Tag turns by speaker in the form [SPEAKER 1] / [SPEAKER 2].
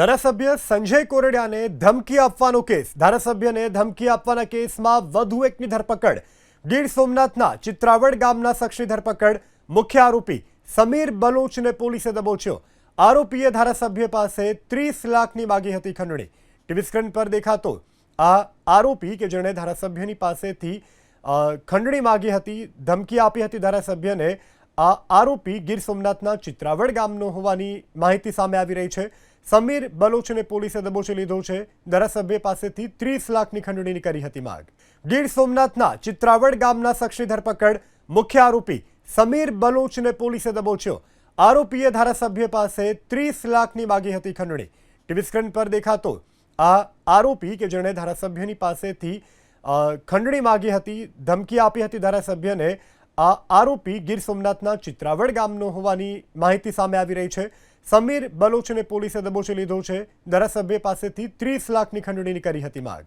[SPEAKER 1] ધારાસભ્ય સંજય કોરડિયાને ધમકી આપવાનો કેસ. ધારાસભ્યને ધમકી આપવાના કેસમાં વધુ એકની ધરપકડ. ગીર સોમનાથના ચિત્રાવડ ગામના શખ્સની ધરપકડ. મુખ્ય આરોપી સમીર બલોચને પોલીસે દબોચ્યો. આરોપીએ ધારાસભ્ય પાસે ત્રીસ લાખની માગી હતી ખંડણી. ટીવી સ્ક્રીન પર દેખાતો આ આરોપી કે જેણે ધારાસભ્યની પાસેથી ખંડણી માગી હતી, ધમકી આપી હતી ધારાસભ્યને આ આરોપી ગીર સોમનાથના ચિત્રાવડ ગામનો હોવાની માહિતી સામે આવી રહી છે. સમીર બલોચને પોલીસે દબોચી લીધો છે. ધારાસભ્ય પાસેથી ત્રીસ લાખની ખંડણીની કરી હતી માંગ. ગીર સોમનાથના ચિત્રાવડ ગામના શખ્સની ધરપકડ, મુખ્ય આરોપી સમીર બલોચને પોલીસે દબોચ્યો. આરોપીએ ધારાસભ્ય પાસે ત્રીસ લાખની માગી હતી ખંડણી. ટીવી સ્ક્રીન પર દેખાતો આ આરોપી કે જેણે ધારાસભ્યની પાસેથી ખંડણી માગી હતી, ધમકી આપી હતી ધારાસભ્યને આ આરોપી ગીર સોમનાથના ચિત્રાવડ ગામનો હોવાની માહિતી સામે આવી રહી છે. સમીર બલોચને પોલીસે દબોચી લીધો છે. ધારાસભ્ય પાસેથી ત્રીસ લાખની ખંડણીની કરી હતી માંગ.